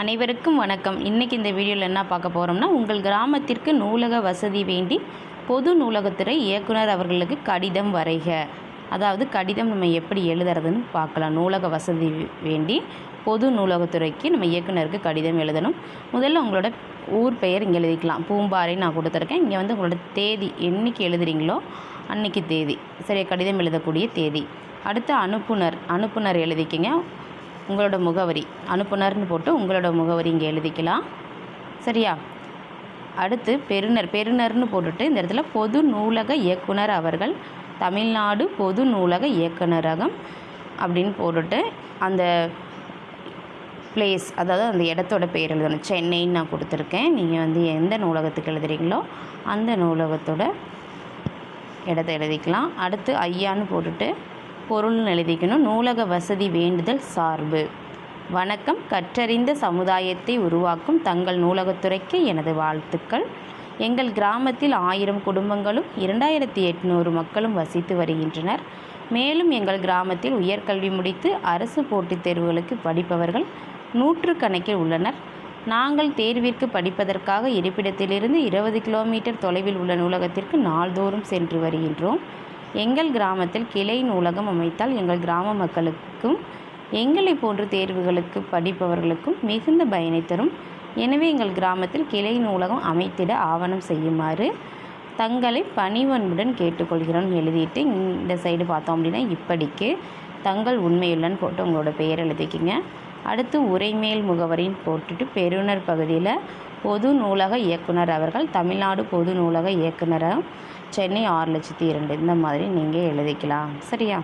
அனைவருக்கும் வணக்கம். இன்றைக்கி இந்த வீடியோவில் என்ன பார்க்க போகிறோம்னா உங்கள் கிராமத்திற்கு நூலக வசதி வேண்டி பொது நூலகத்துறை இயக்குனர் அவர்களுக்கு கடிதம் வரைக. அதாவது கடிதம் நம்ம எப்படி எழுதுறதுன்னு பார்க்கலாம். நூலக வசதி வேண்டி பொது நூலகத்துறைக்கு நம்ம இயக்குனருக்கு கடிதம் எழுதணும். முதல்ல உங்களோட ஊர் பெயர் இங்கே எழுதிக்கலாம். பூம்பாறை நான் கொடுத்துருக்கேன். இங்கே வந்து உங்களோட தேதி என்னைக்கு எழுதுறீங்களோ அன்னைக்கு தேதி. சரி கடிதம் எழுதக்கூடிய தேதி. அடுத்து அனுப்புனர். அனுப்புனர் எழுதிக்கிங்க. உங்களோட முகவரி அனுப்புனர்னு போட்டு உங்களோட முகவரி இங்கே எழுதிக்கலாம். சரியா? அடுத்து பெறுநர் பெறுநர்னு போட்டுட்டு இந்த இடத்துல பொது நூலக இயக்குனர் அவர்கள் தமிழ்நாடு பொது நூலக இயக்குனரகம் அப்படின்னு போட்டுட்டு அந்த பிளேஸ் அதாவது அந்த இடத்தோட பேர் எழுதணும். சென்னைன்னு நான் கொடுத்துருக்கேன். நீங்கள் வந்து எந்த நூலகத்துக்கு எழுதுறீங்களோ அந்த நூலகத்தோட இடத்த எழுதிக்கலாம். அடுத்து ஐயான்னு போட்டுட்டு பொருள்னு எழுதிக்கணும். நூலக வசதி வேண்டுதல் சார்பு. வணக்கம். கற்றறிந்த சமுதாயத்தை உருவாக்கும் தங்கள் நூலகத்துறைக்கு எனது வாழ்த்துக்கள். எங்கள் கிராமத்தில் ஆயிரம் குடும்பங்களும் இரண்டாயிரத்தி எட்நூறு மக்களும் வசித்து வருகின்றனர். மேலும் எங்கள் கிராமத்தில் உயர்கல்வி முடித்து அரசு போட்டித் தேர்வுகளுக்கு படிப்பவர்கள் நூற்றுக்கணக்கில் உள்ளனர். நாங்கள் தேர்விற்கு படிப்பதற்காக இருப்பிடத்திலிருந்து இருபது கிலோமீட்டர் தொலைவில் உள்ள நூலகத்திற்கு நாள்தோறும் சென்று வருகின்றோம். எங்கள் கிராமத்தில் கிளை நூலகம் அமைத்தால் எங்கள் கிராம மக்களுக்கும் எங்களை போன்ற தேர்வுகளுக்கு படிப்பவர்களுக்கும் மிகுந்த பயனை தரும். எனவே எங்கள் கிராமத்தில் கிளை நூலகம் அமைத்திட ஆவணம் செய்யுமாறு தங்களை பணிவன்புடன் கேட்டுக்கொள்கிறோம் எழுதிட்டு இந்த சைடு பார்த்தோம் அப்படின்னா இப்படிக்கு தங்கள் உண்மையுள்ளன்னு போட்டு உங்களோட பெயர் எழுதிக்கிங்க. அடுத்து உரைமேல் முகவரின்னு போட்டுட்டு பெறுநர் பகுதியில் பொது நூலக இயக்குனர் அவர்கள் தமிழ்நாடு பொது நூலக இயக்குனராக சென்னை ஆறு லட்சத்தி இரண்டு. இந்த மாதிரி நீங்கள் எழுதிக்கலாம். சரியா?